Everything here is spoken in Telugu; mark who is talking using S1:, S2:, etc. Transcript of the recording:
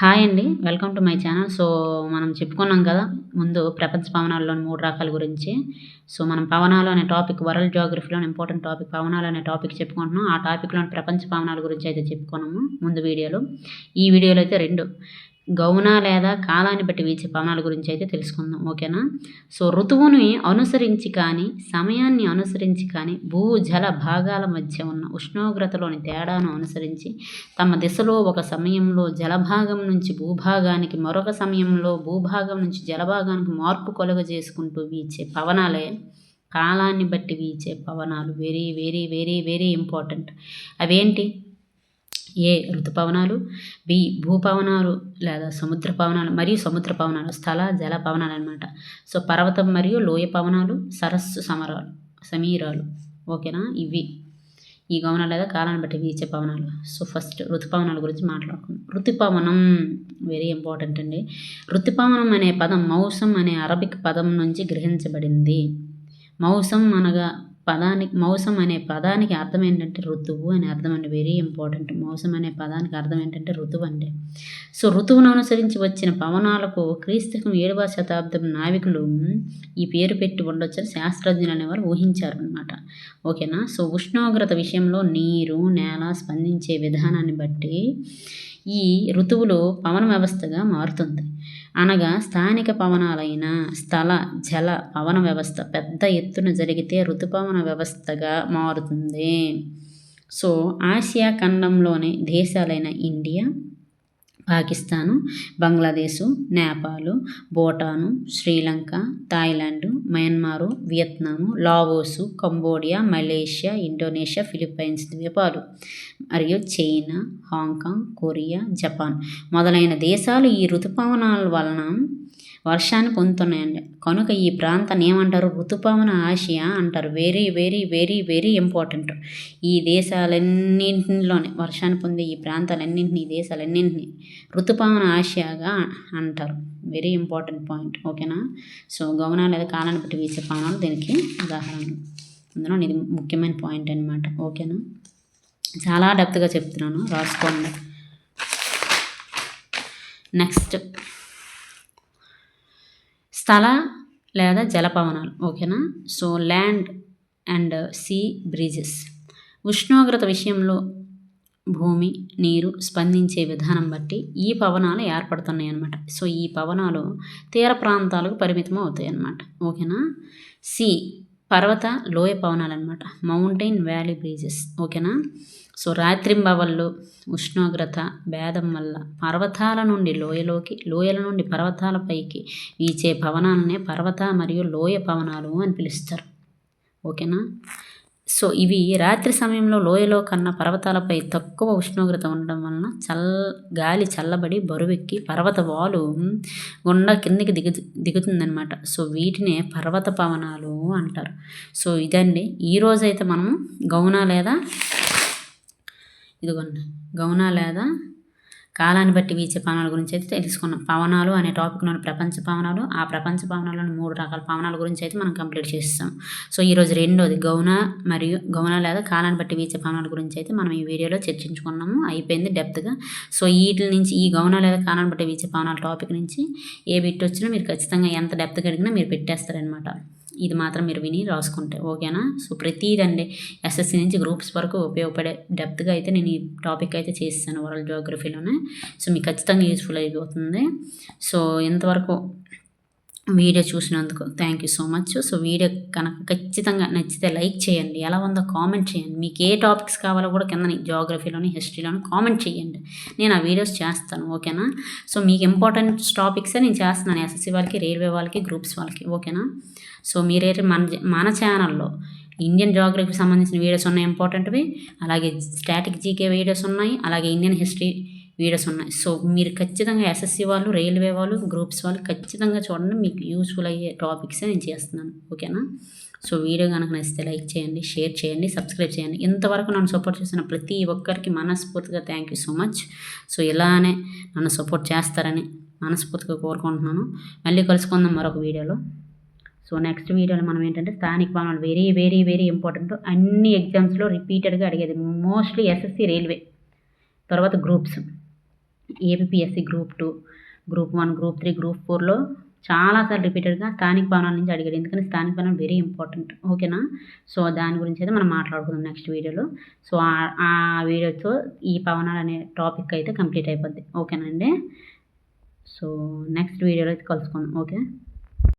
S1: హాయ్ అండి welcome to my channel so మనం చెప్పుకున్నాం కదా ముందు ప్రపంచ పవనాల్లోని మూడు రకాల గురించి. సో మనం పవనాలు అనే టాపిక్ వరల్డ్ జోగ్రఫీలో ఇంపార్టెంట్ టాపిక్ పవనాలు అనే టాపిక్ చెప్పుకుంటున్నాం. ఆ టాపిక్లోని ప్రపంచ పవనాల గురించి అయితే చెప్పుకున్నాము ముందు వీడియోలో. ఈ వీడియోలో అయితే రెండు. గౌన లేదా కాలాన్ని బట్టి వీచే పవనాల గురించి అయితే తెలుసుకుందాం ఓకేనా? సో ఋతువుని అనుసరించి కానీ సమయాన్ని అనుసరించి కానీ భూ జల భాగాల మధ్య ఉన్న ఉష్ణోగ్రతలోని తేడాను అనుసరించి తమ దిశలో ఒక సమయంలో జలభాగం నుంచి భూభాగానికి మరొక సమయంలో భూభాగం నుంచి జలభాగానికి మార్పు కలుగజేసుకుంటూ వీచే పవనాలే కాలాన్ని బట్టి వీచే పవనాలు. Very very very very important. అవేంటి? ఏ ఋతుపవనాలు? బి భూపవనాలు లేదా సముద్ర పవనాలు మరియు సముద్ర పవనాలు స్థల జల పవనాలు అనమాట సో పర్వతం మరియు లోయ పవనాలు సరస్సు సమరాలు సమీరాలు. ఓకేనా? ఇవి. ఈ గమనాలు లేదా కాలాన్ని బట్టి వీచే పవనాలు. సో ఫస్ట్ ఋతుపవనాల గురించి మాట్లాడుకుందాం. ఋతుపవనం వెరీ ఇంపార్టెంట్ అండి. ఋతుపవనం అనే పదం మౌసం అనే అరబిక్ పదం నుంచి గ్రహించబడింది. మౌసం అనగా పదానికి మౌసం అనే పదానికి అర్థం ఏంటంటే ఋతువు అని అర్థం అండి. వెరీ ఇంపార్టెంట్ మౌసం అనే పదానికి అర్థం ఏంటంటే ఋతువు అండి. సో ఋతువును అనుసరించి వచ్చిన పవనాలకు క్రీస్తకం ఏడవ శతాబ్దం నావికులు ఈ పేరు పెట్టి ఉండొచ్చని శాస్త్రజ్ఞులు అనేవారు ఊహించారు అనమాట ఓకేనా సో ఉష్ణోగ్రత విషయంలో నీరు నేల స్పందించే విధానాన్ని బట్టి ఈ ఋతువులో పవన వ్యవస్థగా మారుతుంది. అనగా స్థానిక పవనాలైన స్థల జల పవన వ్యవస్థ పెద్ద ఎత్తున జరిగితే ఋతుపవన వ్యవస్థగా మారుతుంది. సో ఆసియా ఖండంలోని దేశాలైన India Pakistan Bangladesh Nepal Bhutan Sri Lanka Thailand Myanmar Vietnam Laos Cambodia Malaysia Indonesia Philippines ద్వీపాలు మరియు చైనా హాంకాంగ్ కొరియా జపాన్ మొదలైన దేశాలు ఈ ఋతుపవనాల వలన వర్షాన్ని పొందుతున్నాయండి. కనుక ఈ ప్రాంతాన్ని ఏమంటారు? ఋతుపవన ఆసియా అంటారు. Very very very very important ఈ దేశాలన్నింటిలోనే వర్షాన్ని పొందే ఈ ప్రాంతాలన్నింటినీ దేశాలన్నింటినీ ఋతుపవన ఆసియాగా అంటారు. వెరీ ఇంపార్టెంట్ పాయింట్ ఓకేనా సో గమన లేదా కాలాన్ని బట్టి వీసే పవనాలు దీనికి ఉదాహరణ అందులో ఇది ముఖ్యమైన పాయింట్ అనమాట ఓకేనా చాలా డెప్త్గా చెప్తున్నాను. రాసుకోండి. నెక్స్ట్ స్థల లేదా జలపవనాలు. ఓకేనా? So land and sea breezes. ఉష్ణోగ్రత విషయంలో భూమి నీరు స్పందించే విధానం బట్టి ఈ పవనాలు ఏర్పడుతున్నాయి అన్నమాట సో ఈ పవనాలు తీర ప్రాంతాలకు పరిమితం అవుతాయి అన్నమాట ఓకేనా? సి పర్వత లోయ పవనాలు అనమాట మౌంటైన్ వ్యాలీ బ్రిడ్జెస్. ఓకేనా? సో రాత్రింబవళ్ళు ఉష్ణోగ్రత భేదం వల్ల పర్వతాల నుండి లోయలోకి లోయల నుండి పర్వతాలపైకి వీచే పవనాలనే పర్వత మరియు లోయ పవనాలు అని పిలుస్తారు. ఓకేనా? సో ఇవి రాత్రి సమయంలో లోయలో కన్నా పర్వతాలపై తక్కువ ఉష్ణోగ్రత ఉండడం వలన చల్ గాలి చల్లబడి బరువెక్కి పర్వత వాలు గుండా కిందికి దిగు దిగుతుందనమాట సో వీటినే పర్వత పవనాలు అంటారు. సో ఇదండి. ఈరోజైతే మనము గౌన లేదా ఇదిగోండి గౌన లేదా? కాలాన్ని బట్టి వీచే పవనాల గురించి అయితే తెలుసుకున్నాం. పవనాలు అనే టాపిక్లోని ప్రపంచ పవనాలు ఆ ప్రపంచ పవనాలను మూడు రకాల పవనాల గురించి అయితే మనం కంప్లీట్ చేస్తాం సో ఈరోజు రెండోది గౌన మరియు గౌన లేదా కాలాన్ని బట్టి వీచే పవనాల గురించి అయితే మనం ఈ వీడియోలో చర్చించుకున్నాము. అయిపోయింది డెప్త్గా సో వీటి నుంచి ఈ గౌన లేదా కాలాన్ని బట్టి వీచే పవనాల టాపిక్ నుంచి ఏ బిట్ వచ్చినా మీరు ఖచ్చితంగా ఎంత డెప్త్గా అడిగినా మీరు పెట్టేస్తారనమాట ఇది మాత్రం మీరు విని రాసుకుంటే ఓకేనా? సో ప్రతిదండి ఎస్ఎస్సి నుంచి గ్రూప్స్ వరకు ఉపయోగపడే డెప్త్గా అయితే నేను ఈ టాపిక్ అయితే చేస్తాను వరల్డ్ జోగ్రఫీలోనే. సో మీకు ఖచ్చితంగా యూస్ఫుల్ అయిపోతుంది. సో ఇంతవరకు వీడియో చూసినందుకు thank you so much so video కనుక ఖచ్చితంగా నచ్చితే లైక్ చేయండి. ఎలా ఉందో కామెంట్ చేయండి. మీకు ఏ టాపిక్స్ కావాలో కూడా కింద జోగ్రఫీలోని హిస్టరీలోని కామెంట్ చేయండి. నేను ఆ వీడియోస్ చేస్తాను ఓకేనా సో మీకు ఇంపార్టెంట్ టాపిక్సే నేను చేస్తున్నాను. ఎస్ఎస్సి వాళ్ళకి రైల్వే వాళ్ళకి గ్రూప్స్ వాళ్ళకి ఓకేనా సో మీరైతే మన మన ఛానల్లో ఇండియన్ జోగ్రఫీకి సంబంధించిన వీడియోస్ ఉన్నాయి ఇంపార్టెంట్వి అలాగే స్టాటిక్ జీకే వీడియోస్ ఉన్నాయి. అలాగే ఇండియన్ హిస్టరీ వీడియోస్ ఉన్నాయి సో మీరు ఖచ్చితంగా ఎస్ఎస్సి వాళ్ళు రైల్వే వాళ్ళు గ్రూప్స్ వాళ్ళు ఖచ్చితంగా చూడండి. మీకు యూస్ఫుల్ అయ్యే టాపిక్సే నేను చేస్తున్నాను. ఓకేనా? సో వీడియో కనుక నచ్చితే లైక్ చేయండి షేర్ చేయండి సబ్స్క్రైబ్ చేయండి. ఇంతవరకు నన్ను సపోర్ట్ చేసిన ప్రతి ఒక్కరికి మనస్ఫూర్తిగా thank you so much so ఇలానే నన్ను సపోర్ట్ చేస్తారని మనస్ఫూర్తిగా కోరుకుంటున్నాను. మళ్ళీ కలుసుకుందాం మరొక వీడియోలో. సో నెక్స్ట్ వీడియోలో మనం ఏంటంటే స్థానిక భవనాలు వెరీ వెరీ వెరీ ఇంపార్టెంట్ అన్ని ఎగ్జామ్స్లో రిపీటెడ్గా అడిగేది మోస్ట్లీ ఎస్ఎస్సి రైల్వే తర్వాత groups APSC group two group one group three group ఫోర్లో చాలాసార్లు రిపీటెడ్గా స్థానిక భవనాల నుంచి అడిగాడు ఎందుకంటే స్థానిక భవనం వెరీ ఇంపార్టెంట్ ఓకేనా సో దాని గురించి అయితే మనం మాట్లాడుకుందాం నెక్స్ట్ వీడియోలో సో ఆ వీడియోతో ఈ పవనాలు అనే టాపిక్ అయితే కంప్లీట్ అయిపోద్ది. ఓకేనండి సో నెక్స్ట్ వీడియోలో అయితే కలుసుకుందాం. ఓకే